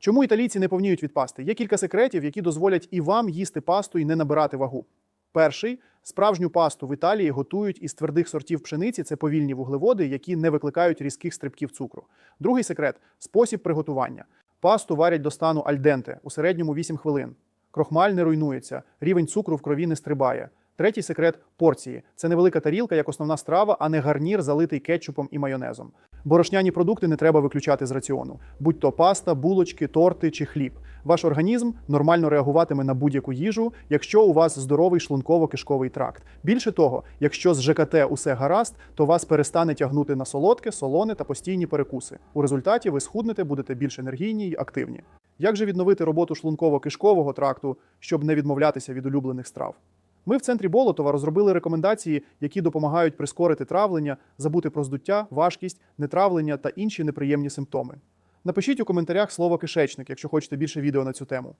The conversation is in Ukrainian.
Чому італійці не повніють від пасти? Є кілька секретів, які дозволять і вам їсти пасту і не набирати вагу. Перший справжню пасту в Італії готують із твердих сортів пшениці. Це повільні вуглеводи, які не викликають різких стрибків цукру. Другий секрет спосіб приготування. Пасту варять до стану альденте у середньому 8 хвилин. Крохмаль не руйнується, рівень цукру в крові не стрибає. Третій секрет порції. Це невелика тарілка як основна страва, а не гарнір, залитий кетчупом і майонезом. Борошняні продукти не треба виключати з раціону, будь то паста, булочки, торти чи хліб. Ваш організм нормально реагуватиме на будь-яку їжу, якщо у вас здоровий шлунково-кишковий тракт. Більше того, якщо з ЖКТ усе гаразд, то вас перестане тягнути на солодке, солоне та постійні перекуси. У результаті ви схуднете, будете більш енергійні й активні. Як же відновити роботу шлунково-кишкового тракту, щоб не відмовлятися від улюблених страв? Ми в центрі Болотова розробили рекомендації, які допомагають прискорити травлення, забути про здуття, важкість, нетравлення та інші неприємні симптоми. Напишіть у коментарях слово кишечник, якщо хочете більше відео на цю тему.